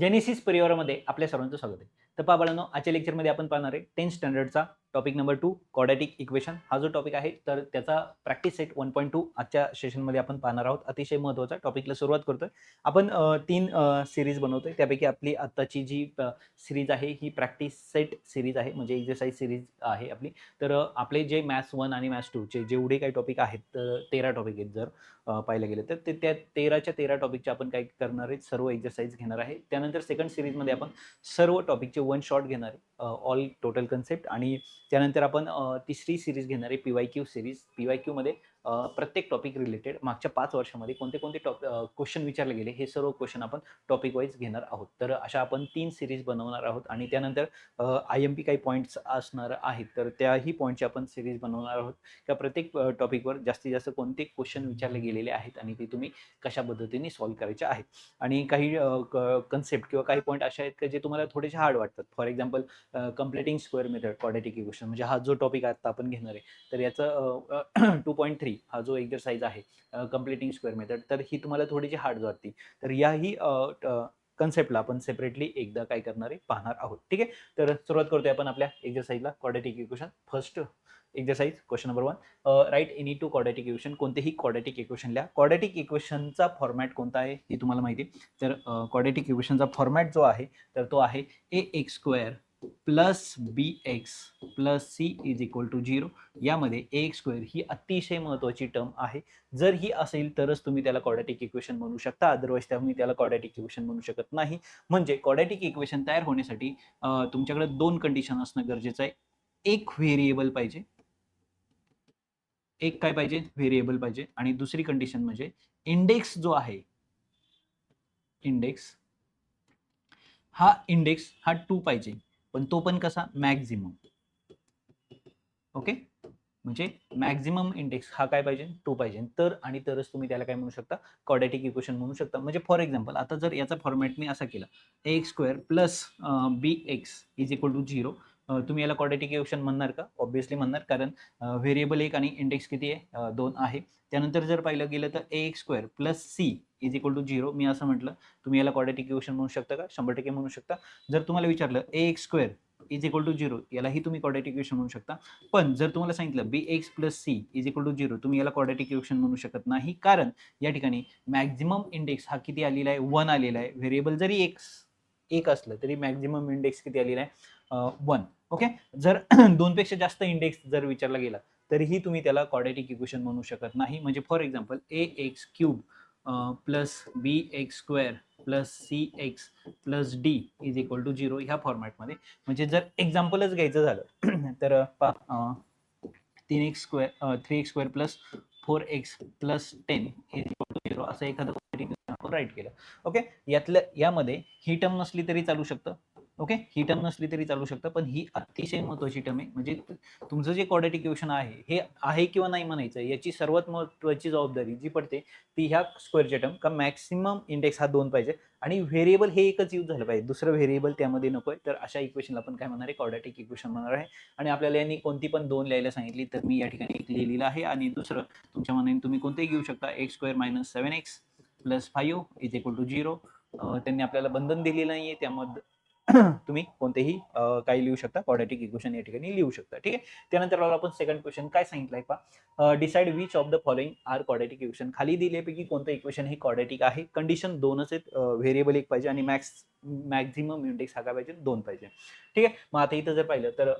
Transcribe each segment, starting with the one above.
Genesis परिवारामध्ये आपल्या सर्वांचं स्वागत आहे. तर पा बाळांनो आजच्या लेक्चरमध्ये आपण पाहणार आहे tenth स्टँडर्डचा topic number two quadratic equation हा जो टॉपिक आहे तर त्याचा practice set one point two आजच्या सेशनमध्ये आपण पाहणार आहोत. अतिशय महत्त्वाचा टॉपिकला सुरुवात करतोय. आपण तीन सिरीज बनवतोय. त्यापैकी आपली आत्ताची जी सिरीज आहे ही प्रॅक्टिस सेट सिरीज आहे. म्हणजे एक्झरसाइज सिरीज आहे आपली. तर आपले जे मॅथ्स वन आणि मॅथ्स टूचे जेवढे काही टॉपिक आहेत तर तेरा टॉपिक आहेत जर. पाहिलं पाहायला गेलं तर ते त्या तेराच्या तेरा टॉपिकचे आपण काय करणार आहेत सर्व एक्झरसाइज घेणार आहे. त्यानंतर सेकंड सिरीजमध्ये आपण सर्व टॉपिकचे वन शॉट घेणार आहे. ऑल टोटल कन्सेप्ट आणि त्यानंतर आपण तिसरी सिरीज घेणार आहे P Y Q series. P Y क्यूमध्ये प्रत्येक टॉपिक रिलेटेड मागच्या पाच वर्षामध्ये कोणते कोणते टॉप क्वेश्चन विचारले गेले हे सर्व क्वेश्चन आपण टॉपिक वाईज घेणार आहोत. तर अशा आपण तीन सिरीज बनवणार आहोत आणि त्यानंतर आय एम पी काही पॉईंट्स असणार आहेत तर त्याही पॉईंटची आपण सिरीज बनवणार आहोत. त्या प्रत्येक टॉपिकवर जास्तीत जास्त कोणते क्वेश्चन विचारले गेलेले आहेत आणि ते तुम्ही कशा पद्धतीने सॉल्व्ह करायचे आहेत. आणि काही कन्सेप्ट किंवा काही पॉईंट असे आहेत का जे तुम्हाला थोडेसे हार्ड वाटतात. For example completing square method quadratic equation म्हणजे हा जो टॉपिक आता आपण घेणार आहे तर याचं टू पॉईंट थ्री हा जो एक्झरसाइज आहे कम्प्लिटिंग स्क्वेअर मेथड तर ही तुम्हाला थोडीशी हार्ड वाटते. तर याही कन्सेप्टला आपण सेपरेटली एकदा काय करणार आहे पाहणार आहोत. ठीक आहे? तर सुरुवात करतोय आपण आपल्या एक्झरसाइजला quadratic equation first exercise question number one write any two quadratic equation कोणतेही क्वाड्रेटिक इक्वेशन लिहा. क्वाड्रेटिक इक्वेशनचा फॉर्मॅट कोणता आहे हे तुम्हाला माहिती आहे. तर क्वाड्रेटिक इक्वेशनचा फॉर्मॅट जो आहे तर तो आहे A X square plus B X plus C is equal to zero. यामध्ये ए एक्स स्क्वेअर ही अतिशय महत्त्वाची टर्म आहे. जर ही असेल तरच तुम्ही त्याला कॉडॅटिक इक्वेशन म्हणू शकता. अदरवाईज तुम्ही त्याला कॉडॅटिक इक्वेशन म्हणू शकत नाही. म्हणजे कॉडॅटिक इक्वेशन तयार होण्यासाठी तुमच्याकडे दोन कंडिशन असणं गरजेचं आहे. एक व्हेरिएबल पाहिजे. एक काय पाहिजे? व्हेरिएबल पाहिजे. आणि दुसरी कंडिशन म्हणजे इंडेक्स जो आहे इंडेक्स हा इंडेक्स हा टू पाहिजे. पण तो पण कसा? मॅक्झिमम. ओके? म्हणजे मॅक्झिमम इंडेक्स हा काय पाहिजे? टू पाहिजे. तर आणि तरच तुम्ही त्याला काय म्हणू शकता? कॉडेटिक इक्वेशन म्हणू शकता. म्हणजे फॉर एक्झाम्पल आता जर याचा फॉर्मॅट मी असा केला. A X square plus B X is equal to zero. तुम्ही याला क्वाड्रेटिक इक्वेशन म्हणणार का? ऑब्व्हियसली म्हणणार कारण व्हेरिएबल एक आणि इंडेक्स किती आहे? दोन आहे. त्यानंतर जर पाहिलं गेलं तर A X square plus C is equal to zero मी असं म्हटलं. तुम्ही याला क्वाड्रेटिक इक्वेशन म्हणू शकता का? शंभर टक्के म्हणू शकता. जर तुम्हाला विचारलं A X square is equal to zero यालाही तुम्ही क्वाड्रेटिक इक्वेशन म्हणू शकता. पण जर तुम्हाला सांगितलं B X plus C is equal to zero तुम्ही याला क्वाड्रेटिक इक्वेशन म्हणू शकत नाही. कारण या ठिकाणी मॅक्झिमम इंडेक्स हा किती आलेला आहे? वन आलेला आहे. व्हेरिएबल जरी एक्स एक असलं तरी मॅक्झिमम इंडेक्स किती आलेला आहे वन ओके जर दोनपेक्षा जास्त इंडेक्स जर विचारला गेला तरीही तुम्ही त्याला क्वाड्रेटिक इक्वेशन म्हणू शकत नाही. म्हणजे for example A X cube plus B X square plus C X plus D is equal to zero ह्या फॉर्मॅटमध्ये म्हणजे जर एक्झाम्पलच घ्यायचं झालं तर तीन X square three X square plus four X plus ten is equal to zero असं एखादं आपण राईट केलं. ओके यातलं यामध्ये ही टर्म नसली तरी चालू शकतं. ओके ही टर्म नसली तरी चालू शकतं. पण ही अतिशय महत्वाची टर्म आहे. म्हणजे तुमचं जे क्वाड्रेटिक इक्वेशन आहे हे आहे किंवा नाही म्हणायचं याची सर्वात महत्वाची जबाबदारी जी पडते ती ह्या स्क्वेअरच्या टर्म का मॅक्सिमम इंडेक्स हा दोन पाहिजे. आणि व्हेरिएबल हे एकच यूज झालं पाहिजे. दुसरं व्हेरिएबल त्यामध्ये नको आहे तर अशा इक्वेशनला आपण काय म्हणणार आहे? क्वाड्रेटिक इक्वेशन म्हणणार आहे. आणि आपल्याला यांनी कोणती पण दोन लिहायला सांगितली तर मी या ठिकाणी एक लिहिलेलं आहे. आणि दुसरं तुमच्या मनाने तुम्ही कोणतेही घेऊ शकता. X square minus seven X plus five is equal to zero त्यांनी आपल्याला बंधन दिले नाहीये. त्यामध्ये तुम्ही कोणतेही काही लिहू शकता. क्वाड्रेटिक इक्वेशन या ठिकाणी लिहू शकता. ठीक आहे? त्यानंतर आपण सेकंड क्वेश्चन काय सांगितलंय पहा? Decide which of the following are quadratic equation खाली दिल्यापैकी कोणतं इक्वेशन हे क्वाड्रेटिक आहे? कंडिशन दोनच आहेत. व्हेरिएबल एक पाहिजे आणि मॅक्स मॅक्झिमम इंडेक्स हा काय पाहिजे दोन पाहिजे. ठीक आहे? मग आता इथं जर पाहिलं तर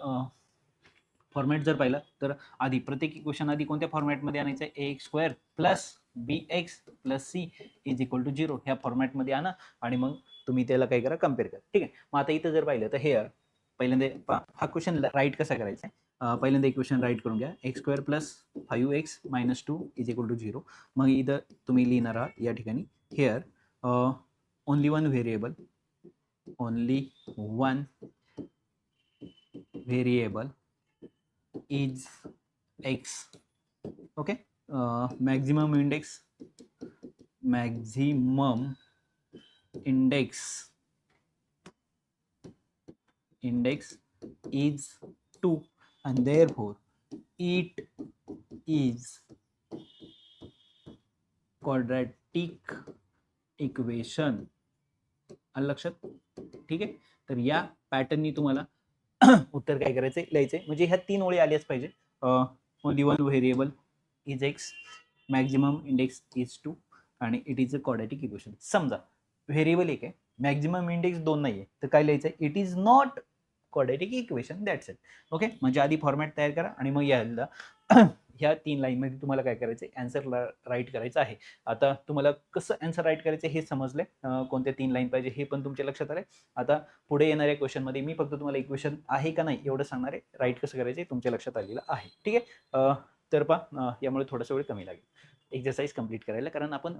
फॉर्मॅट जर पाहिलं तर आधी प्रत्येक इक्वेशन आधी कोणत्या फॉर्मॅटमध्ये आणायचं? आहे A X square plus B X plus C is equal to zero ह्या फॉर्मॅटमध्ये आणा आणि मग तुम्ही त्याला काय करा कंपेअर करा. ठीक आहे? मग आता इथं जर पाहिलं तर हेअर पहिल्यांदा हा क्वेश्चन राईट कसा करायचा आहे? पहिल्यांदा इक्वेशन राईट करून घ्या. X square plus five X minus two is equal to zero मग इथं तुम्ही लिहिणार आहात या ठिकाणी here only one variable only one variable is x okay uh, maximum index maximum index index is 2 and therefore it is quadratic equation आलं लक्षात ठीक आहे तर या पॅटर्ननी तुम्हाला उत्तर काय करायचंय? लिहायचंय. म्हणजे ह्या तीन ओळी आल्याच पाहिजे. Only one variable is X maximum index is two आणि it is a quadratic equation समजा व्हेरिएबल एक आहे मॅक्झिमम इंडेक्स दोन नाही आहे तर काय लिहायचं आहे it is not quadratic equation that's it okay म्हणजे आधी फॉर्मॅट तयार करा आणि मग याला ह्या तीन लाईनमध्ये तुम्हाला काय करायचं आहे अँसर राईट करायचं आहे. आता तुम्हाला कसं अँसर राईट करायचं हे समजले कोणत्या तीन लाईन पाहिजे हे पण तुमच्या लक्षात आले आता पुढे येणाऱ्या क्वेश्चनमध्ये मी फक्त तुम्हाला इक्वेशन आहे का नाही एवढं सांगणार आहे. राईट कसं करायचं तुमच्या लक्षात आलेलं आहे. ठीक आहे? तर पा यामुळे थोडासा वेळ कमी लागेल. एक्झरसाईज कंप्लीट करायला कारण आपण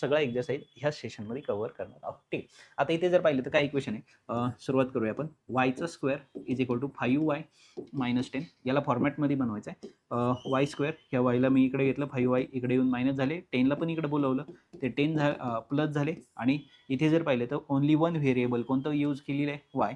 सगळा एक्झरसाईज ह्या सेशनमध्ये कव्हर करणार आहोत. ठीक. आता इथे जर पाहिलं तर काय इक्वेशन आहे. सुरुवात करूया आपण. वायचं square is equal to five Y minus ten याला फॉर्मॅटमध्ये बनवायचं आहे. वाय स्क्वेअर ह्या वायला मी इकडे घेतलं. फाईव्ह वाय इकडे येऊन मायनस झाले. टेनला पण इकडे बोलवलं. ते टेन झा प्लस झाले. आणि इथे जर पाहिलं तर ओनली वन व्हेरिएबल कोणतं यूज केलेलं आहे? वाय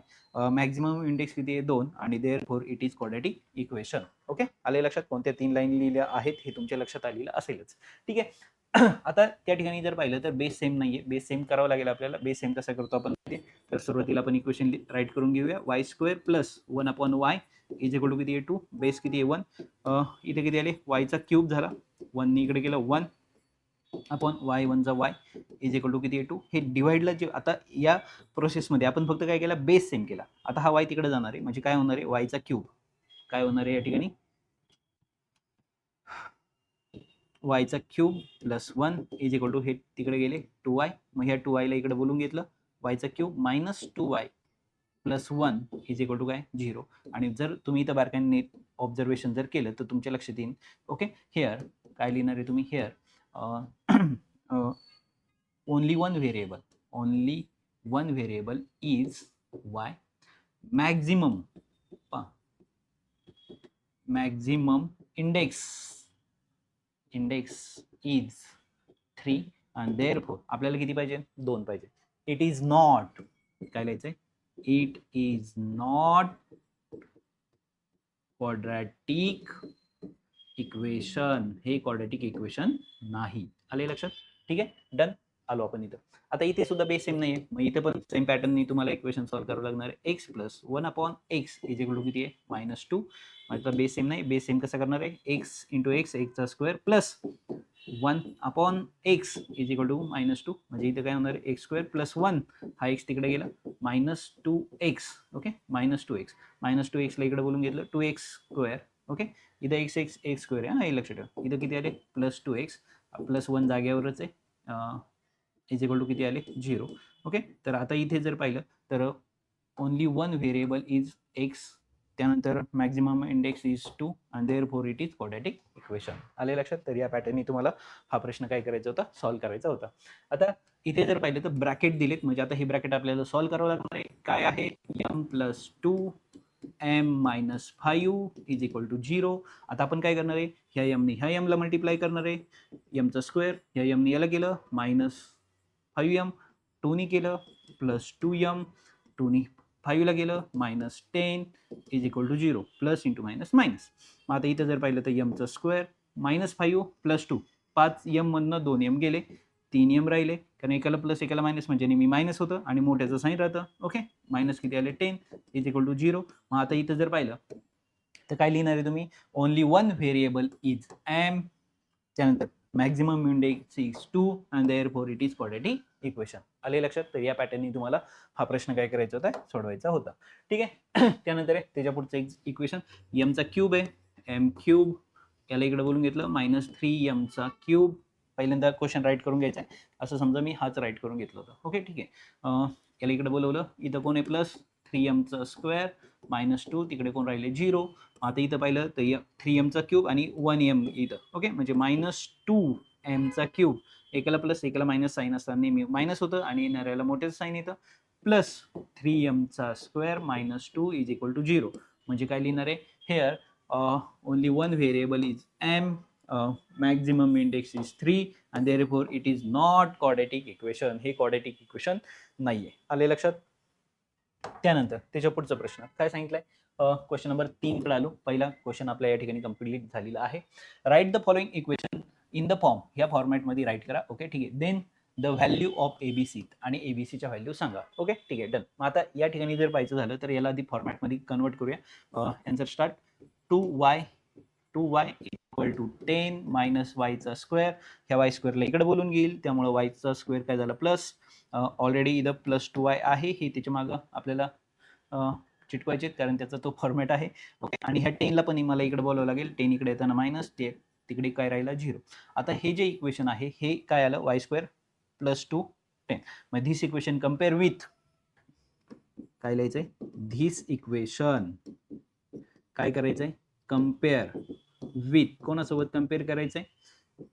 मॅक्झिमम इंडेक्स किती आहे? दोन. आणि therefore it is quadratic equation okay आले लक्षात? कोणत्या तीन लाईन लिहिल्या आहेत? हे तुमच्या लक्षात आलेलं असेलच. ठीक आहे? आता त्या ठिकाणी जर पाहिलं तर बेस सेम नाही आहे बेस सेम करावं लागेल आपल्याला. बेस सेम कसा करतो आपण? ते तर सुरुवातीला आपण इक्वेशन राईट करून घेऊया. Y square plus one upon Y is equal to किती आहे? टू बेस किती आहे? वन इथे किती आले? वायचा क्यूब झाला. वननी इकडे गेलं वन अपॉन वाय वनचा वाय इज इक्वल टू किती आहे? टू. हे डिवाइडला जे आता या प्रोसेसमध्ये आपण फक्त काय केला? बेस सेम केला. आता हा वाय तिकडे जाणार आहे. म्हणजे काय होणार आहे? वायचा क्यूब काय होणार आहे या ठिकाणी? वायचा cube plus one is equal to हे तिकडे गेले टू वाय मग ह्या टू वायला इकडे बोलून घेतलं. वायचा cube minus two Y plus one is equal to काय? झिरो आणि जर तुम्ही इथं बारकाईने ऑब्झर्वेशन जर केलं तर तुमच्या लक्षात येईल. ओके हेअर काय लिहिणार आहे तुम्ही? Here only one variable only one variable is Y maximum maximum index index is three आणि देअर फोर आपल्याला किती पाहिजे दोन पाहिजे इट इज नॉट काय लिहायचंय it is not quadratic equation हे क्वाड्रेटिक इक्वेशन नाही. आले लक्षात? ठीक आहे? डन आलो आपण इथं. आता इथे सुद्धा बेस सेम नाही आहे मग इथे पण सेम पॅटर्ननी तुम्हाला इक्वेशन सॉल्व्ह करावं लागणार. आहे X plus one upon X is equal to किती आहे? मायनस टू माझा बेस सेम नाही. बेस सेम कसं करणार आहे? एक्स इंटू एक्स एक्सचा square plus one upon X is equal to minus two म्हणजे इथे काय होणार? आहे एक्स स्क्वेअर प्लस वन हा एक्स तिकडे गेला. Minus two X okay minus two X minus two एक्सला इकडे बोलून घेतलं. Two X square okay? इथं एक्स एक्स एक्स स्क्वेअर आहे हां हे लक्षात ठेवा. इथं किती आले? Plus two X plus one जागेवरच आहे. इज इक्वल टू किती आले? Zero okay? तर आता इथे जर पाहिलं तर only one variable is X त्यानंतर maximum index is two and therefore it is quadratic equation आले लक्षात? तर या पॅटर्ननी तुम्हाला हा प्रश्न काय करायचा होता? सॉल्व्ह करायचा होता. आता इथे जर पाहिलं तर ब्रॅकेट दिलेत. म्हणजे आता हे ब्रॅकेट आपल्याला सॉल्व्ह करावं लागणार आहे. काय आहे? M plus two M minus five is equal to zero आता आपण काय करणार आहे? ह्या एमनी ह्या एमला मल्टिप्लाय करणार आहे. यमचं स्क्वेअर ह्या एमनी याला केलं मायनस फाईव्ह एम टूनी केलं प्लस टू एम टूनी फाईव्हला गेलं minus ten is equal to zero plus into minus minus मग आता इथं जर पाहिलं तर यमचं square minus five plus two पाच एममधनं दोन एम गेले. तीन एम राहिले. कारण एकाला प्लस एकाला मायनस म्हणजे नेहमी मायनस होतं आणि मोठ्याचं साईन राहतं. ओके मायनस किती आले? Ten is equal to zero मग आता इथं जर पाहिलं तर काय लिहिणार आहे तुम्ही? Only one variable is M त्यानंतर maximum index is two and therefore it is quadratic equation आले लक्षात? तर या पॅटर्ननी तुम्हाला हा प्रश्न काय करायचा होता? सोडवायचा होता. ठीक आहे? त्यानंतर आहे त्याच्या पुढचं एक इक्वेशन एमचा क्यूब आहे. एम क्यूब याला इकडे बोलून घेतलं. मायनस थ्री एमचा क्यूब पहिल्यांदा क्वेश्चन राईट करून घ्यायचा आहे. असं समजा मी हाच राईट करून घेतलं होतं. ओके ठीक आहे. याला इकडे बोलवलं. इथं कोण आहे? प्लस थ्री एमचं स्क्वेअर मायनस टू तिकडे कोण राहिले? झिरो आता इथं पाहिलं तर थ्री एमचा क्यूब आणि वन एम इथं. ओके म्हणजे मायनस टू एमचा क्यूब एकाला प्लस एकाला मायनस साईन असताना नेहमी मायनस होतं आणि येणाऱ्याला मोठेच साईन येतं. Plus three एमचा square minus two is equal to zero म्हणजे काय लिहिणार आहे? Here only one variable is M maximum index is three and therefore it is not quadratic equation हे कॉडेटिक इक्वेशन नाही आहे आले लक्षात? त्यानंतर त्याच्या पुढचा प्रश्न. काय सांगितलंय? क्वेश्चन नंबर तीनकडे आलो. पहिला क्वेश्चन आपल्या या ठिकाणी कंप्लीट झालेला आहे. Write the following equation in the form या फॉर्मॅटमध्ये राईट करा. ओके ठीक आहे. Then the value of A B C आणि ए बी सीच्या व्हॅल्यू सांगा. ओके ठीक आहे. डन मग आता या ठिकाणी जर पाहायचं झालं तर याला आधी फॉर्मॅटमध्ये कन्वर्ट करूया. Answer start two Y two Y equal to ten minus वायचा square ह्या वाय स्क्वेअरला इकडे बोलून घेईल. त्यामुळं वायचा स्क्वेअर काय झाला? प्लस ऑलरेडी इथं प्लस टू वाय आहे. हे त्याच्या मागं आपल्याला चिटकवायचे कारण त्याचा तो फॉर्मॅट आहे. ओके आणि ह्या टेनला पण मला इकडे बोलावं लागेल. टेन इकडे येताना मायनस ते तिकडे काय राहिला? झिरो आता हे जे इक्वेशन आहे हे काय आलं? Y square plus two ten मग धिस इक्वेशन कंपेअर विथ काय लिहायचंय? धिस इक्वेशन काय करायचंय? कंपेअर विथ कोणासोबत कंपेअर करायचंय?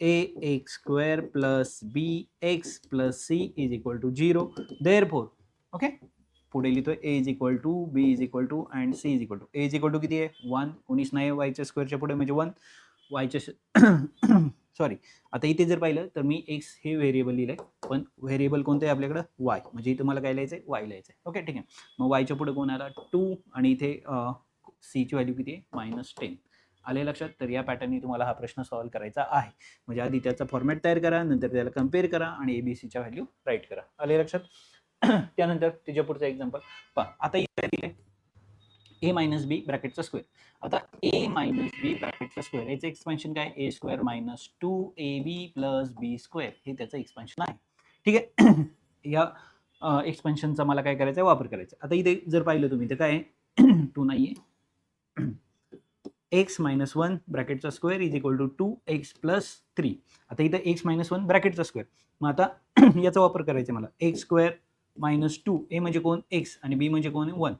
A X square plus B X plus C is equal to zero therefore okay पुढे लिहितोय A is equal to B is equal to and C is equal to A is equal to किती आहे? One उन्नीस नाही वायच्या स्क्वेअरच्या पुढे म्हणजे one वायच्या sorry आता इथे जर पाहिलं तर मी एक्स हे व्हेरिएबल लिहिलं आहे पण व्हेरिएबल कोणतं आहे आपल्याकडं? वाय म्हणजे इथं मला काय लिहायचं आहे वाय लिहायचं आहे ओके ठीक आहे. मग वायच्या पुढे कोण आला? टू आणि इथे सीची व्हॅल्यू किती आहे? मायनस टेन आले लक्षात? तर या पॅटर्ननी तुम्हाला हा प्रश्न सॉल्व्ह करायचा आहे. म्हणजे आधी त्याचा फॉर्मॅट तयार करा नंतर त्याला कंपेअर करा आणि ए बी सीच्या व्हॅल्यू राईट करा. आले लक्षात? त्यानंतर त्याच्या पुढचं एक्झाम्पल पहा आता इथे दिले ए मायनस बी ब्रॅकेटचा स्क्वेअर आता ए मायनस बी ब्रॅकेटचा स्क्वेअर याचं एक्सपेन्शन काय? A square minus two A B plus B square हे त्याचं एक्सपेन्शन आहे. ठीक आहे? या एक्सपेन्शनचा मला काय करायचा आहे वापर करायचा आता इथे जर पाहिलं तुम्ही तर काय टू नाही आहे x minus one ब्रॅकेटचा square is equal to two X plus three. आता इथं एक्स मायनस वन ब्रॅकेटचा स्क्वेअर. मग आता याचा वापर करायचा आहे मला. X square minus two A म्हणजे कोण? एक्स. आणि बी म्हणजे कोण? वन.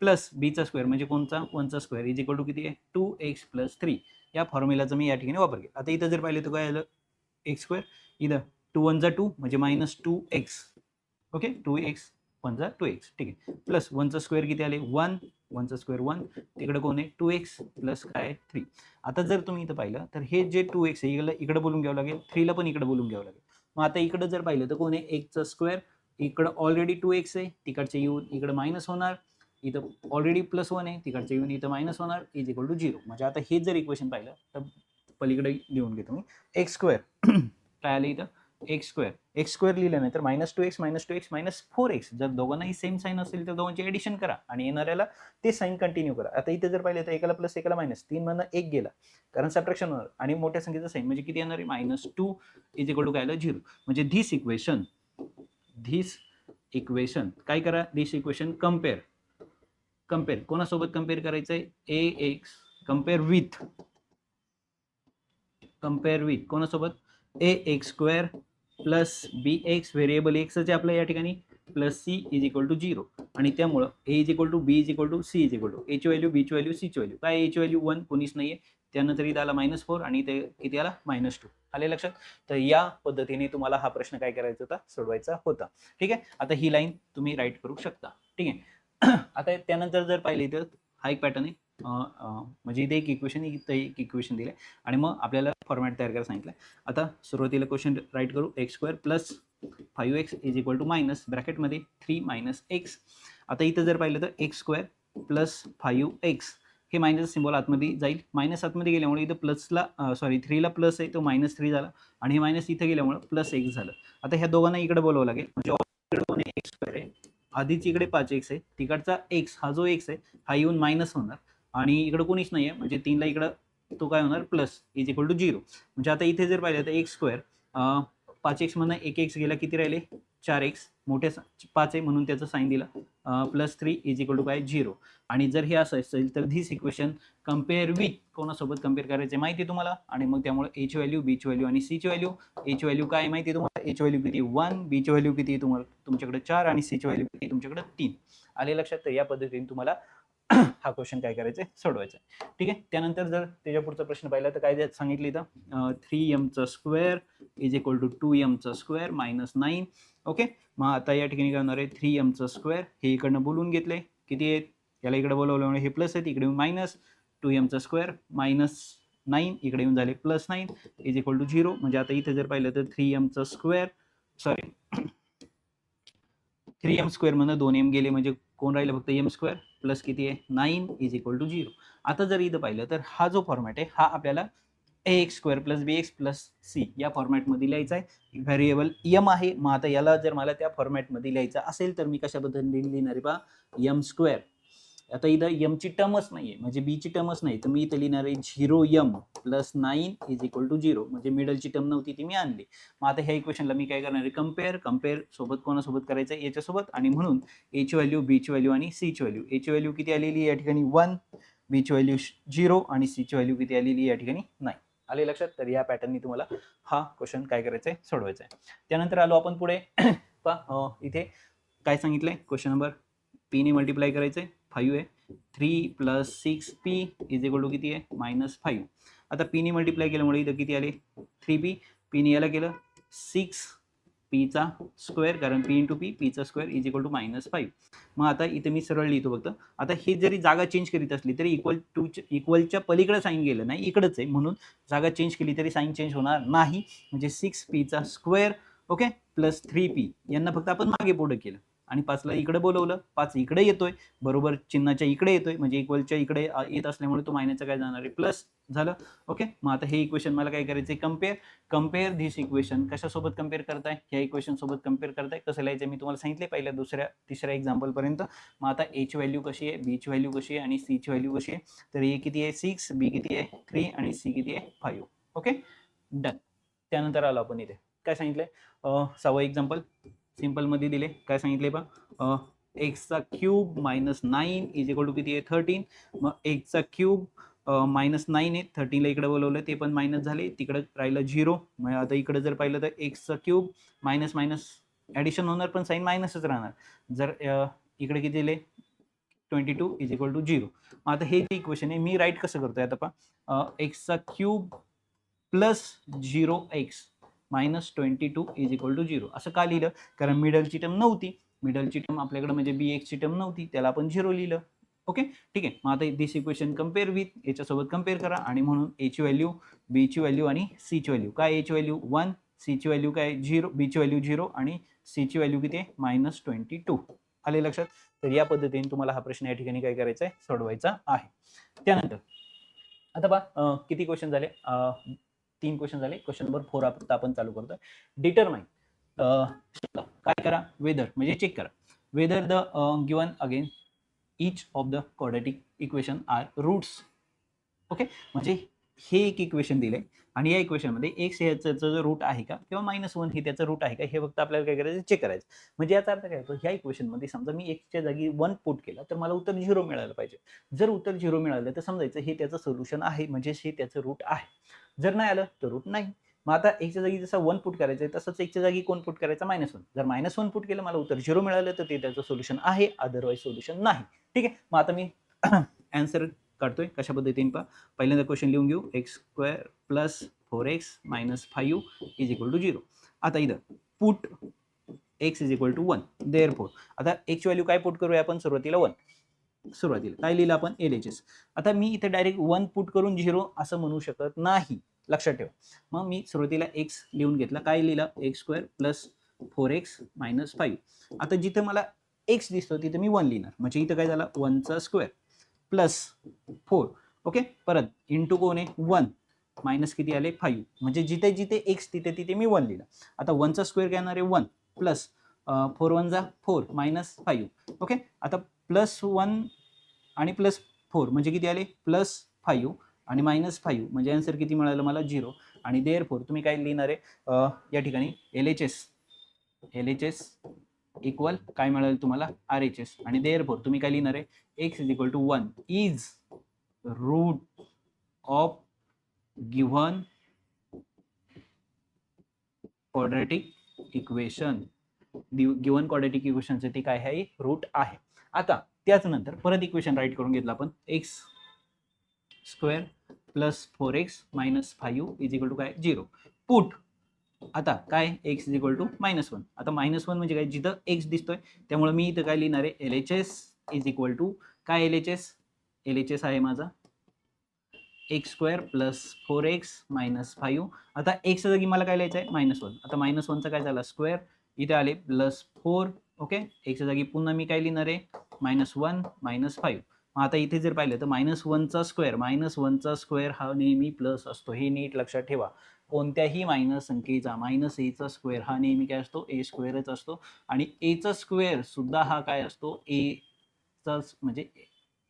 प्लस बीचा स्क्वेअर म्हणजे कोणचा? वनचा स्क्वेअर. इज इक्वल टू किती आहे? Two X plus three. या फॉर्म्युलाचा मी या ठिकाणी वापर केला. आता इथं जर पाहिलं तर काय आलं? X square. इथं टू वनचा टू म्हणजे minus two X. Okay? Two X वनचा two x. ठीक आहे. प्लस वनचा स्क्वेअर किती आले? वन. वनचा स्क्वेअर वन तिकडे कोण आहे? टू एक्स प्लस काय? थ्री. आता जर तुम्ही इथं पाहिलं तर हे जे टू एक्स आहे इकडं इकडं बोलून घ्यावं लागेल थ्रीला पण इकडं बोलून घ्यावं लागेल. मग आता इकडं जर पाहिलं तर कोण आहे? एकचा स्क्वेअर. इकडं ऑलरेडी टू एक्स आहे तिकडचे येऊन इकडं मायनस होणार. इथं ऑलरेडी प्लस वन आहे तिकडचे येऊन इथं मायनस होणार इज इक्वल टू झिरो म्हणजे आता हे जर इक्वेशन पाहिलं तर पलीकडे लिहून घेतो मी. एक्स स्क्वेअर काय आलं इथं? X square. एक्स स्क्वेअर लिहिलं नाही तर minus two X minus two X minus four X. जर दोघांनाही सेम साईन असेल तर दोघांची एडिशन करा आणि येणाऱ्याला ते साईन कंटिन्यू करा. आता इथे जर पाहिलं तर एकाला प्लस एकाला मायनस तीन मधनं एक गेला. कारण सबट्रॅक्शन होणार. आणि मोठ्या संख्येचा साईन म्हणजे किती येणार आहे? Minus two is equal to काय आलं? झिरो म्हणजे धिस इक्वेशन धिस इक्वेशन काय करा? धीस इक्वेशन कंपेअर कंपेअर कोणासोबत कंपेअर करायचं आहे a x compare with compare with कोणासोबत? A x square plus b x variable एक्सच आहे आपलं या ठिकाणी plus c is equal to zero. आणि त्यामुळं a is equal to b is equal to c is equal to. एची value बीची value सीची व्हॅल्यू काय एची व्हॅल्यू वन कोणीच नाही आहे त्यानंतर इथं आला मायनस फोर आणि ते किती आला? मायनस टू आले लक्षात? तर या पद्धतीने तुम्हाला हा प्रश्न काय करायचा होता? सोडवायचा होता. ठीक आहे? आता ही लाईन तुम्ही राईट करू शकता. ठीक आहे? आता त्यानंतर जर पाहिले तर हा एक पॅटर्न आहे. म्हणजे इथे एक इक्वेशन इथं एक इक्वेशन दिलं आणि मग आपल्याला फॉर्मॅट तयार करायला सांगितलं आता सुरुवातीला क्वेश्चन राईट करू. X square plus five x is equal to minus ब्रॅकेटमध्ये three minus x आता इथं जर पाहिलं तर x square plus five x हे मायनस सिम्बॉल आतमध्ये जाईल. मायनस आतमध्ये गेल्यामुळे इथं प्लसला सॉरी थ्रीला प्लस आहे. तो मायनस थ्री झाला. आणि हे मायनस इथं गेल्यामुळे प्लस एक्स झालं. आता ह्या दोघांना इकडे बोलावं लागेल. म्हणजे एक्स स्क्वेअर आहे. आधीच इकडे पाच एक्स आहे. तिकडचा एक्स हा जो एक्स आहे हा येऊन मायनस होणार. आणि इकडं कोणीच नाही आहे म्हणजे तीनला इकडं तो काय होणार? Plus is equal to zero म्हणजे आता इथे जर पाहिलं तर एक्स स्क्वेअर पाच एक्समधनं एक एक्स गेला किती राहिले? चार एक्स मोठ्या पाच आहे म्हणून त्याचं साईन दिला. Plus three is equal to काय? झिरो आणि जर हे असं असेल तर धीस इक्वेशन कंपेअर विथ कोणासोबत कंपेअर करायचे माहिती आहे तुम्हाला? आणि मग त्यामुळे एच व्हॅल्यू बीची व्हॅल्यू आणि सीची व्हॅल्यू एच व्हॅल्यू काय माहिती आहे तुम्हाला? एच व्हॅल्यू किती? वन बीची व्हॅल्यू किती तुम्हाला? तुमच्याकडे चार आणि सीची व्हॅल्यू किती? तुमच्याकडे तीन. आले लक्षात? तर या पद्धतीने तुम्हाला हा क्वेश्चन काय करायचा आहे सोडवायचा आहे ठीक आहे? त्यानंतर जर त्याच्या पुढचा प्रश्न पाहिला तर काय द्या- सांगितलं इथं? Three एमचं square is equal to two एमचं square minus nine okay मग आता या ठिकाणी काय होणार आहे? थ्री एमचं स्क्वेअर हे इकडनं बोलून घेतले किती आहेत? याला इकडे बोलवल्यामुळे म्हणजे हे प्लस आहेत इकडे येऊन मायनस टू एमचं स्क्वेअर मायनस नाईन इकडे येऊन झाले plus nine is equal to zero म्हणजे आता इथे जर पाहिलं तर three एमचं square sorry three m square स्क्वेअरमधनं दोन एम गेले म्हणजे कोण राहिलं? फक्त एम स्क्वेअर प्लस किती आहे? Nine is equal to zero. आता जर इथं पाहिलं तर हा जो फॉर्मॅट आहे हा आपल्याला a x square plus b x plus c या फॉर्मॅटमध्ये लिहायचा आहे. व्हेरिएबल यम आहे. मग आता याला जर मला त्या फॉर्मॅटमध्ये लिहायचं असेल तर मी कशा पद्धतीने लिहिणार आहे पहा यम स्क्वेअर आता इथं यमची टर्मच नाही आहे म्हणजे बीची टर्मच नाही. तर मी इथं लिहिणार आहे zero m plus nine is equal to zero म्हणजे मिडलची टर्म नव्हती ती मी आणली. मग आता ह्या इक्वेशनला मी काय करणार आहे? कंपेअर कंपेअर सोबत कोणासोबत करायचं आहे? याच्यासोबत आणि म्हणून एची व्हॅल्यू बीची व्हॅल्यू आणि सीची व्हॅल्यू एची व्हॅल्यू किती आलेली या ठिकाणी वन बीची व्हॅल्यू झिरो आणि सीची व्हॅल्यू किती आलेली या ठिकाणी नाही आले लक्षात? तर या पॅटर्ननी तुम्हाला हा क्वेश्चन काय करायचा आहे सोडवायचा आहे त्यानंतर आलो आपण पुढे. पा इथे काय सांगितलंय? क्वेश्चन नंबर पीने मल्टिप्लाय करायचं आहे फाईव्ह आहे. Three plus six p is equal to किती आहे? मायनस फाईव्ह आता पीने मल्टिप्लाय केल्यामुळे इथं किती आले? थ्री पी पीने याला केलं सिक्स पीचा स्क्वेअर कारण पी इंटू पी पीचा square is equal to minus five मग आता इथे मी सरळ लिहितो फक्त. आता हे जरी जागा चेंज करीत असली तरी इक्वल टू इक्वलच्या पलीकडे साईन गेलं नाही इकडंच आहे. म्हणून जागा चेंज केली तरी साईन चेंज होणार नाही. म्हणजे सिक्स पीचा square okay plus three p यांना फक्त आपण मागे पुढे केलं. आणि पाचला इकडे बोलवलं पाच इकडे येतोय बरोबर चिन्हाच्या इकडे येतोय म्हणजे इक्वलच्या इकडे येत असल्यामुळे तो मायनसचा काय जाणार आहे? प्लस झालं. ओके मग आता हे इक्वेशन मला काय करायचं आहे कंपेअर कंपेअर धिस इक्वेशन कशासोबत कंपेअर करताय? ह्या इक्वेशन सोबत कंपेअर करताय? कसं लिहायचं मी तुम्हाला सांगितले पहिल्या दुसऱ्या तिसऱ्या एक्झाम्पल पर्यंत. मग आता एच व्हॅल्यू कशी आहे? बीची व्हॅल्यू कशी आहे? आणि सीची व्हॅल्यू कशी आहे? तर ए किती आहे? सिक्स बी किती आहे? थ्री आणि सी किती आहे? फाईव्ह ओके डन त्यानंतर आलो आपण इथे. काय सांगितलंय? सहावं एक्झाम्पल सिम्पलमध्ये दिले. काय सांगितले पहा? एक्सचा cube minus nine is equal to किती आहे? थर्टीन मग एक्सचा क्यूब मायनस नाईन आहे. थर्टीनला इकडे बोलवलं ते पण मायनस झाले. तिकडं राहिलं झिरो मग आता इकडे जर पाहिलं तर एक्सचा क्यूब मायनस मायनस ॲडिशन होणार पण साईन मायनसच राहणार. जर इकडे किती दिले? Twenty two is equal to zero मग आता हे जे इक्वेशन आहे मी राईट कसं करतोय? आता पहा. एक्सचा cube plus zero x minus twenty two is equal to zero असं का लिहिलं? कारण मिडलची टर्म नव्हती. मिडलची टर्म आपल्याकडे म्हणजे बी एक्सची टर्म नव्हती. त्याला आपण झिरो लिहिलं. ओके ठीक आहे. मग आता दिस इक्वेशन कंपेअर विथ याच्यासोबत कंपेअर करा. आणि म्हणून एची व्हॅल्यू बीची व्हॅल्यू आणि सीची व्हॅल्यू काय एची व्हॅल्यू वन सीची व्हॅल्यू काय? झिरो बीची व्हॅल्यू झिरो आणि सीची व्हॅल्यू किती आहे? मायनस ट्वेंटी टू आले लक्षात? तर या पद्धतीने तुम्हाला हा प्रश्न या ठिकाणी काय करायचा आहे सोडवायचा आहे. त्यानंतर आता बा किती क्वेश्चन झाले? तीन क्वेश्चन झाले. क्वेश्चन नंबर फोर आता आपण चालू करतोय. डिटरमाइन काय करा? वेदर म्हणजे चेक करा. Whether the given again each of the quadratic equation are roots okay म्हणजे हे एक इक्वेशन दिले आणि या इक्वेशनमध्ये एक्स ह्याचं जो रूट आहे का किंवा मायनस वन हे त्याचं रूट आहे का हे फक्त आपल्याला काय करायचं चेक करायचं. म्हणजे याचा अर्थ काय होतो ह्या इक्वेशनमध्ये समजा मी एक्सच्या जागी वन पुट केला तर मला उत्तर झिरो मिळालं पाहिजे. जर उत्तर झिरो मिळालं तर समजायचं हे त्याचं सोल्युशन आहे म्हणजे हे त्याचं रूट आहे. जर नाही आलं तर रूट नाही. मग आता एकच्या जागी जसं वन पुट करायचं आहे तसंच एकच्या जागी कोण पुट करायचं? मायनस वन जर मायनस वन पुट केलं मला उत्तर झिरो मिळालं तर ते त्याचं सोल्युशन आहे. अदरवाईज सोल्युशन नाही. ठीक आहे? मग आता मी अँसर काढतोय. कशा पद्धतीने पहा. पहिल्यांदा क्वेश्चन लिहून घेऊ. X square plus four x minus five is equal to zero आता इथं put x is equal to one therefore आता एक्सची व्हॅल्यू काय पुट करूया आपण? सुरुवातीला वन सुरुवातीला. काय लिहिलं आपण? एल एच एस आता मी इथे डायरेक्ट वन पुट करून झिरो असं म्हणू शकत नाही. लक्षात ठेवा. मग मी सुरुवातीला एक्स लिहून घेतला. काय लिहिलं? X square plus four x minus five आता जिथे मला एक्स दिसतो तिथे मी वन लिहिणार. म्हणजे इथं काय झालं? वनचा स्क्वेअर प्लस फोर. ओके? परत इंटू कोण आहे? वन. मायनस किती आले? फाईव्ह म्हणजे जिथे जिथे एक्स तिथे तिथे मी वन लिहिलं. आता वनचा स्क्वेअर काय येणार आहे? वन प्लस फोर वन जा फोर मायनस फाईव्ह ओके? आता प्लस वन आणि प्लस फोर म्हणजे किती आले? प्लस फाईव्ह आणि मायनस फाईव्ह म्हणजे आन्सर किती मिळालं मला? झिरो आणि देअर फोर तुम्ही काय लिहिणार आहे? या ठिकाणी L H S L H S equal काय मिळेल तुम्हाला? आर एच एस आणि देअर फोर तुम्ही काय लिहिणार आहे? X is equal to one is root of given quadratic equation given quadratic इक्वेशनचं ते काय आहे? रूट आहे. आता त्याच नंतर परत इक्वेशन राईट करून घेतलं आपण. X square plus four x minus five is equal to काय? झिरो पुट आता काय x is equal to minus one आता मायनस वन म्हणजे काय? जिथं एक्स दिसतोय त्यामुळे मी इथं काय लिहिणार आहे? L H S is equal to काय L H S L H S आहे माझा. X square plus four x minus five आता एक्सच्या जागी मला काय लिहायचं आहे? मायनस वन आता मायनस वनचा काय झाला? स्क्वेअर इथे आले प्लस फोर ओके एक्सच्या जागी पुन्हा मी काय लिहिणार आहे? मायनस वन मायनस फाईव्ह मग आता इथे जर पाहिलं तर मायनस वनचा स्क्वेअर मायनस वनचा स्क्वेअर हा नेहमी प्लस असतो. हे नीट लक्षात ठेवा. कोणत्याही मायनस संख्येचा मायनस एचा स्क्वेअर हा नेहमी काय असतो? ए स्क्वेअरच असतो. आणि एचा स्क्वेअर सुद्धा हा काय असतो? एचा म्हणजे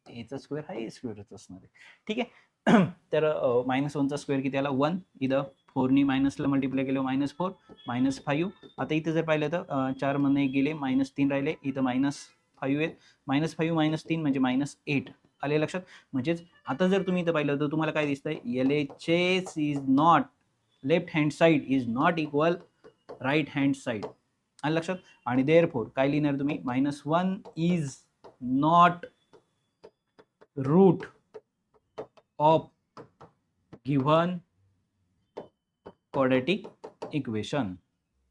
एचा स्क्वेअर हा ए स्क्वेअरच असणार आहे. ठीक आहे? तर मायनस वनचा स्क्वेअर किती आला? वन. इथं फोरनी मायनसला मल्टिप्लाय केलं मायनस फोर मायनस फाईव्ह आता इथं जर पाहिलं तर चार मधनं एक गेले मायनस तीन राहिले. इथं मायनस फाईव्ह आहेत. मायनस फाईव्ह मायनस तीन म्हणजे मायनस एट आले लक्षात? म्हणजेच आता जर तुम्ही इथं पाहिलं तर तुम्हाला काय दिसतंय? L H S is not left hand side is not equal right hand side आणि लक्षात? आणि देअर फोर काय लिहिणार तुम्ही? Minus one is not root of given quadratic equation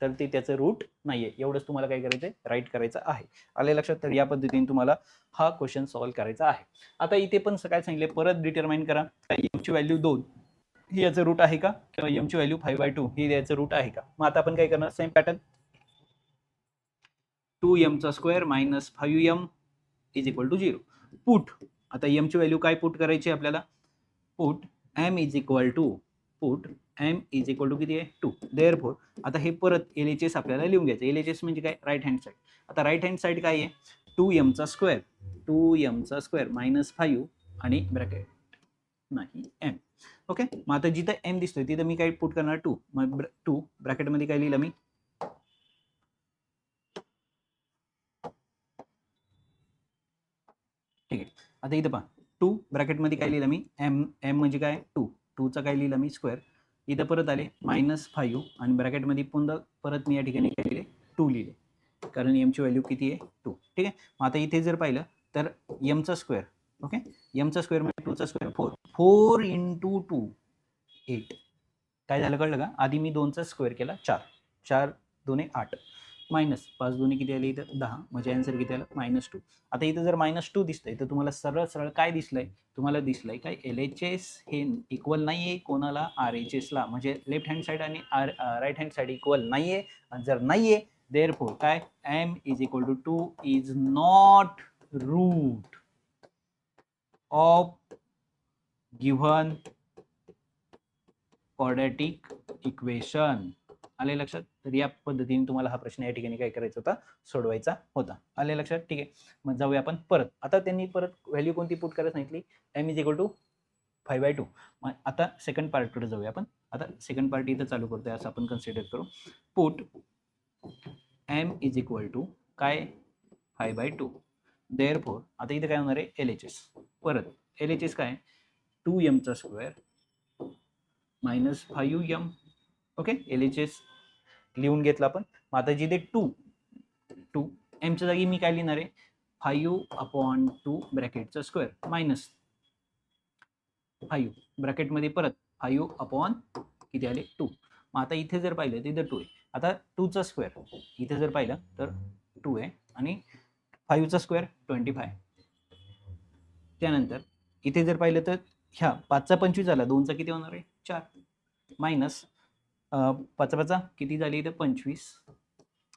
तर ते त्याचं रूट नाही आहे एवढंच तुम्हाला काय करायचं आहे राईट करायचं आहे. आले लक्षात? तर या पद्धतीने तुम्हाला हा क्वेश्चन सॉल्व्ह करायचा आहे. आता इथे पण काय सांगितले परत डिटरमाइन करा. यूची व्हॅल्यू दोन. ही याचं रूट आहे का? किंवा एमची व्हॅल्यू फाईव्ह बाय टू ही याचं रूट आहे का? मग आता आपण काय करणार? Same pattern two एमचा square minus five m is equal to zero put आता एमची व्हॅल्यू काय पुट करायची आहे आपल्याला? Put m is equal to put m is equal to किती आहे? टू देअर फोर आता हे परत एल एच एस आपल्याला लिहून घ्यायचं. एल एच एस म्हणजे काय? राईट हँड साईड आता राईट हँड साईड काय आहे? टू एमचा स्क्वेअर टू एमचा स्क्वेअर मायनस फाईव्ह आणि ब्रॅकेट नाही एम ओके? मग आता जिथं एम दिसतोय तिथं मी काय पुट करणार टू मग टू ब्रॅकेटमध्ये काय लिहिलं मी? ठीक आहे. आता इथं पहा. टू ब्रॅकेटमध्ये काय लिहिलं मी? एम एम म्हणजे काय? टू टूचा काय लिहिलं मी? स्क्वेअर इथं परत आले. मायनस फाईव्ह आणि ब्रॅकेटमध्ये पुन्हा परत मी या ठिकाणी काय लिहिले? टू लिहिले. कारण एमची व्हॅल्यू किती आहे? टू ठीक आहे? मग आता इथे जर पाहिलं तर एमचा स्क्वेअर ओके एमचा स्क्वेअर म्हणजे टूचा square four four into two eight काय झालं कळलं का? आधी मी दोनचा स्क्वेअर केला चार. चार दोन्ही आठ. मायनस पाच दोन्ही किती आले इथं? दहा. म्हणजे आन्सर किती आलं? मायनस टू आता इथं जर मायनस टू दिसतंय तर तुम्हाला सरळ सरळ काय दिसलंय? तुम्हाला दिसलंय काय? एल एच एस हे इक्वल नाही आहे कोणाला आर एच एसला म्हणजे लेफ्ट हँड साईड आणि R right hand side equal नाही आहे आणि जर नाही आहे देअर फोर काय? M is equal to two is not root of given quadratic equation आले लक्षात? तर या पद्धतीने तुम्हाला हा प्रश्न या ठिकाणी काय करायचा होता? सोडवायचा होता. आले लक्षात? ठीक आहे. मग जाऊया आपण परत. आता त्यांनी परत व्हॅल्यू कोणती पुट करायला सांगितली? M is equal to five by two मग आता सेकंड पार्टकडे जाऊया आपण. आता सेकंड पार्ट इथं चालू करतोय असं आपण कन्सिडर करू. Put m is equal to काय? Five by two therefore आता इथे काय होणार आहे? एल एच एस परत एल एच एस काय? Two एमचा square minus five m okay L H S लिहून घेतलं आपण. मग आता जिथे टू टू एमच्या जागी मी काय लिहिणार आहे? फाईव्ह अपॉन टू ब्रॅकेटचा स्क्वेअर मायनस फाईव्ह ब्रॅकेटमध्ये परत फाईव्ह अपॉन किती आले? टू मग आता इथे जर पाहिलं तर इथं टू आहे. आता टूचा स्क्वेअर इथे जर पाहिलं तर टू आहे. आणि फाईव्हचा स्क्वेअर ट्वेंटी फाय. त्यानंतर इथे जर पाहिलं तर ह्या पाचचा पंचवीस झाला दोनचा किती होणार आहे? चार. मायनस पाचा पाचा किती झाली इथं? पंचवीस.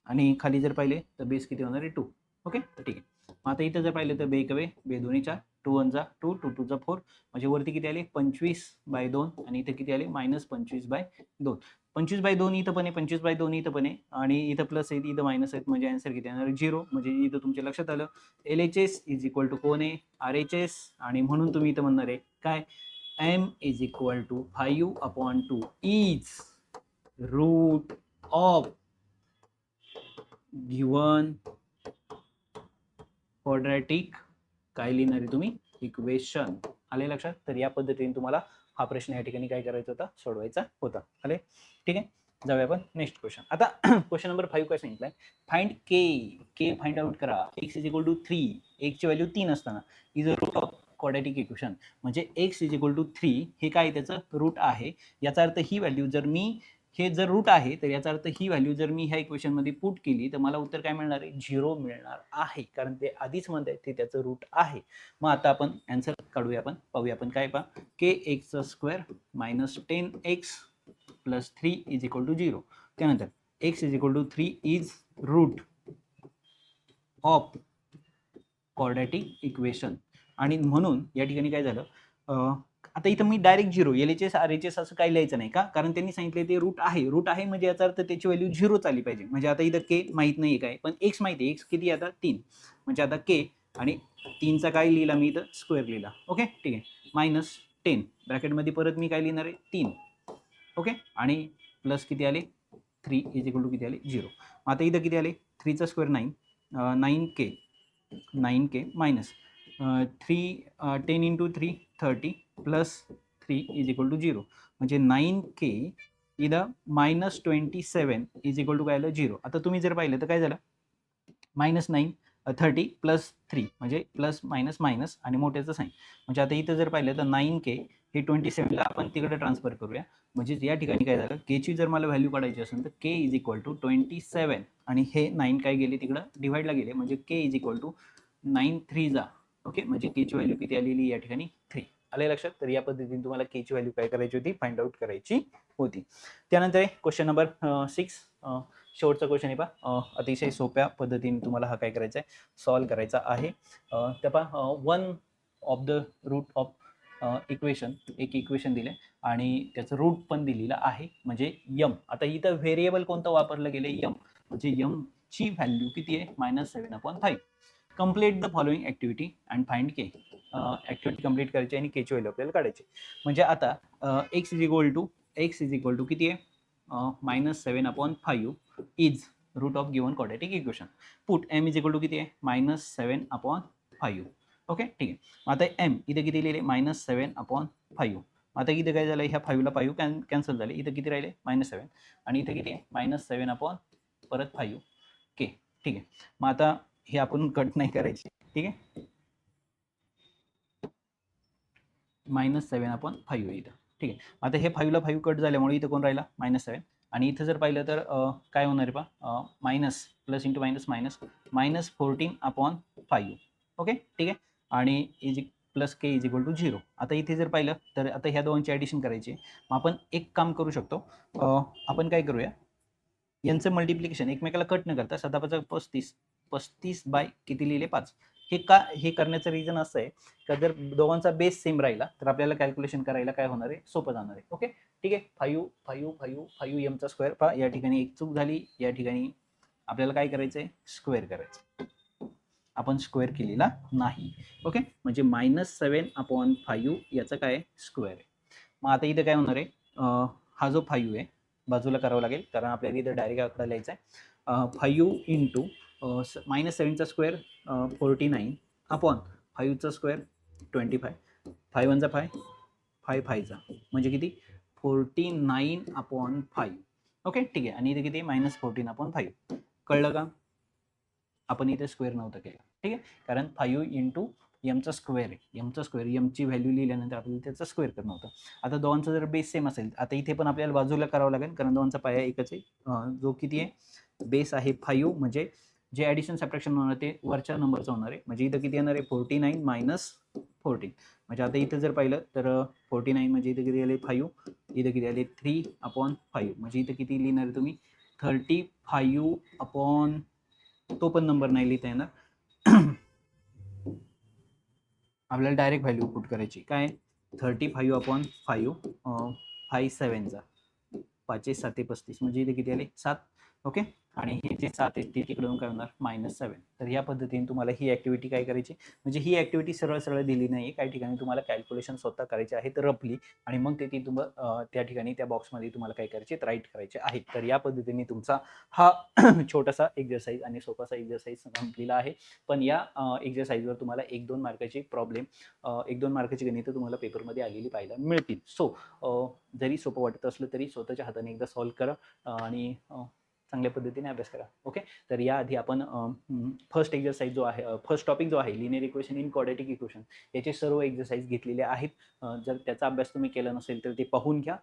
आणि खाली जर पाहिले तर बेस किती होणार आहे? टू. ओके? ठीक आहे. मग आता इथं जर पाहिलं तर बे कवे बे दोन्ही चार. टू वनचा टू टू टूचा फोर. म्हणजे वरती किती आले? पंचवीस बाय दोन. आणि इथं किती आले? मायनस पंचवीस बाय दोन. पंचवीस बाय दोन इथं पण आहे पंचवीस बाय दोन इथं पण आहे. आणि इथं प्लस आहेत इथं मायनस आहेत म्हणजे आन्सर किती येणार? झिरो म्हणजे इथं तुमच्या लक्षात आलं. L H S is equal to कोण आहे? आर एच एस आणि म्हणून तुम्ही इथं म्हणणार आहे काय? M is equal to five upon two is root of given quadratic काय लिहिणार आहे तुम्ही? इक्वेशन आले लक्षात? तर या पद्धतीने तुम्हाला हा प्रश्न या ठिकाणी काय करायचा होता? सोडवायचा होता. आले? ठीक आहे? जाऊया आपण नेक्स्ट क्वेश्चन आता क्वेश्चन नंबर फाईव्ह काय सांगितलंय? Find k k find out करा. X is equal to three एक्सची value तीन असताना. Is a root of quadratic equation म्हणजे x is equal to three हे काय त्याचं? रूट आहे. याचा अर्थ ही व्हॅल्यू जर मी हे जर रूट आहे तर याचा अर्थ ही व्हॅल्यू जर मी ह्या इक्वेशनमध्ये पुट केली तर मला उत्तर काय मिळणार आहे? झिरो मिळणार आहे. कारण ते आधीच म्हणत आहे ते त्याचं रूट आहे. मग आता आपण अँसर काढूया आपण. पाहूया आपण काय पा के एक्सचा square minus ten x plus three is equal to zero त्यानंतर x is equal to three is root of quadratic equation आणि म्हणून या ठिकाणी काय झालं? आता इथं मी direct zero L H S R H S असं काही लिहायचं नाही का? कारण त्यांनी सांगितले ते रूट आहे. रूट आहे म्हणजे याचा अर्थ त्याची व्हॅल्यू झिरोच आली पाहिजे. म्हणजे आता इथं के माहीत नाही काय पण एक्स माहिती आहे. एक्स किती आता? तीन. म्हणजे आता के आणि तीनचा काय लिहिला मी इथं? स्क्वेअर लिहिला. ओके ठीक आहे. मायनस टेन ब्रॅकेटमध्ये परत मी काय लिहिणार आहे? तीन. ओके आणि प्लस किती आले? थ्री इज इक्वल टू किती आले? झिरो आता इथं किती आले? थ्रीचा square nine nine k nine k minus three ten into three thirty plus three is equal to zero म्हणजे नाईन के इथं minus twenty seven is equal to काय आलं? झिरो आता तुम्ही जर पाहिलं तर काय झालं? Minus nine thirty plus three म्हणजे प्लस मायनस मायनस आणि मोठ्याचं साईन म्हणजे आता इथं जर पाहिलं तर नाईन के हे ट्वेंटी सेवनला आपण तिकडे ट्रान्सफर करूया. म्हणजे या ठिकाणी काय झालं? केची जर मला व्हॅल्यू काढायची असेल तर k is equal to twenty seven आणि हे नाईन काय गेले तिकडं? डिवाईडला गेले. म्हणजे k is equal to nine three जा. ओके म्हणजे केची व्हॅल्यू किती आलेली या ठिकाणी? थ्री आले लक्षात? तर या पद्धतीने तुम्हाला केची व्हॅल्यू काय करायची होती? फाइंड आउट करायची होती. त्यानंतर क्वेश्चन नंबर सिक्स शेवटचा क्वेश्चन आहे पहा. अतिशय सोप्या पद्धतीने तुम्हाला हा काय करायचा आहे? सॉल्व करायचा आहे. त्या पहा one of the root of equation एक इक्वेशन दिले आणि त्याचं रूट पण दिलेलं आहे म्हणजे यम आता इथं व्हेरिएबल कोणतं वापरलं गेलं यम म्हणजे यम ची व्हॅल्यू किती आहे? Minus seven upon five complete the following activity and find k activity complete करायची आणि केची व्हॅल्यू आपल्याला काढायची. म्हणजे आता x is equal to x is equal to किती आहे? Minus seven upon five is root of given quadratic equation put m is equal to किती आहे? Minus seven upon five okay ठीक आहे. आता एम इथे किती लिहिले? मायनस सेवन अपॉन फाईव्ह आता इथे काय झालं ह्या फाईव्हला फाईव्ह कॅन कॅन्सल झाले. इथं किती राहिले? मायनस सेवन आणि इथे किती आहे? मायनस सेवन अपॉन परत फाईव्ह के ठीक आहे. मग आता हे आपण कट नाही करायचे. ठीक आहे? मायनस सेवन अपॉन फाईव्ह इथं. ठीक आहे? आता हे फाईव्हला फाईव्ह कट झाल्यामुळे इथं कोण राहिला? मायनस सेवन आणि इथं जर पाहिलं तर काय होणार आहे पा minus plus into minus minus minus fourteen upon five okay ठीक आहे? आणि is plus k is equal to zero आता इथे जर पाहिलं तर आता ह्या दोनची ॲडिशन करायची. मग आपण एक काम करू शकतो. आपण काय करूया? यांचं मल्टिप्लिकेशन एकमेकाला कट न करता सदापाचा पस्तीस पस्तीस बाय किती लिहिले? पाच. हे का हे करण्याचं रिझन असं आहे का जर दोघांचा बेस सेम राहिला तर आपल्याला कॅल्क्युलेशन करायला काय होणार आहे? सोपं जाणार आहे. ओके ठीक आहे? फायू फायू फायू फायू एमचा स्क्वेअर पहा. या ठिकाणी एक चूक झाली. या ठिकाणी आपल्याला काय करायचं आहे स्क्वेअर करायचं आपण स्क्वेअर केलेला नाही. ओके म्हणजे मायनस सेवन अपॉन फायू याचं काय स्क्वेअर आहे. मग आता इथं काय होणार आहे? हा जो फायू आहे बाजूला करावा लागेल. कारण आपल्याला इथं डायरेक्ट आकडा लिहायचा आहे. फाईव्ह इंटू मायनस सेवनचा स्क्वेअर फोर्टी नाईन अपॉन फाईव्हचा स्क्वेअर ट्वेंटी फाय फाय वनचा फाय फाय फायचा म्हणजे किती? Forty nine upon five okay ठीक आहे. आणि इथे किती? मायनस फोर्टीन अपॉन फाईव्ह कळलं का? आपण इथे स्क्वेअर नव्हतं केलं. ठीक आहे? कारण फाईव्ह इंटू यमचा स्क्वेअर आहे. यमचा स्क्वेअर यमची व्हॅल्यू लिहिल्यानंतर आपल्याला त्याचा स्क्वेअर करणं होतं. आता दोनचं जर बेस सेम असेल आता इथे पण आपल्याला बाजूला करावं लागेल कारण दोनचा पाया एकच आहे. जो किती आहे? बेस आहे फाईव्ह म्हणजे जे ॲडिशन सबट्रॅक्शन होणार ते वरच्या नंबरचं होणार आहे. म्हणजे इथं किती येणार आहे? फोर्टी नाईन मायनस फोर्टीन म्हणजे आता इथं जर पाहिलं तर फोर्टी नाईन म्हणजे इथं किती आले? फाईव्ह इथं किती आले? थ्री अपॉन फाईव्ह म्हणजे इथं किती लिहिणार आहे तुम्ही? थर्टी फाईव्ह अपॉन तो पण नंबर नाही लिहिता येणार. आपल्याला डायरेक्ट व्हॅल्यू पुट करायची. काय? Thirty five upon five five सेवनचा पाचशे साते पस्तीस. म्हणजे इथे किती आले? सात. ओके? आणि हे जे सात आहेत ते तिकडून काय होणार मायनस सेवन तर या पद्धतीने तुम्हाला ही ॲक्टिव्हिटी काय करायची? म्हणजे ही ॲक्टिव्हिटी सरळ सरळ दिली नाही आहे काही ठिकाणी तुम्हाला कॅल्क्युलेशन स्वतः करायचे आहेत रफली आणि मग ते ती तुम त्या ठिकाणी त्या बॉक्समध्ये तुम्हाला काय करायचे? राईट करायचे आहेत. तर या पद्धतीने तुमचा हा छोटासा एक्झरसाईज आणि सोपासा एक्झरसाईज संपलेला आहे. पण या एक्झरसाईजवर तुम्हाला एक दोन मार्काची प्रॉब्लेम एक दोन मार्काची गणितं तुम्हाला पेपरमध्ये आलेली पाहायला मिळतील. सो जरी सोपं वाटत असलं तरी स्वतःच्या हाताने एकदा सॉल्व करा. आणि चांगल्या पद्धतीने अभ्यास करा. ओके तर याआधी आपण फर्स्ट एक्झरसाईज जो आहे फर्स्ट टॉपिक जो आहे linear equation in quadratic equation याचे सर्व एक्झरसाइज घेतलेले आहेत. जर त्याचा अभ्यास तुम्ही केला नसेल तर ते पाहून घ्या.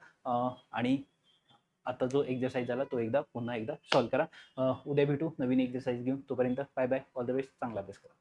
आणि आता जो एक्झरसाइज झाला तो एकदा पुन्हा एकदा सॉल्व करा. उद्या भेटू. नवीन एक्झरसाइज घेऊन. तोपर्यंत bye bye all the best चांगला अभ्यास करा.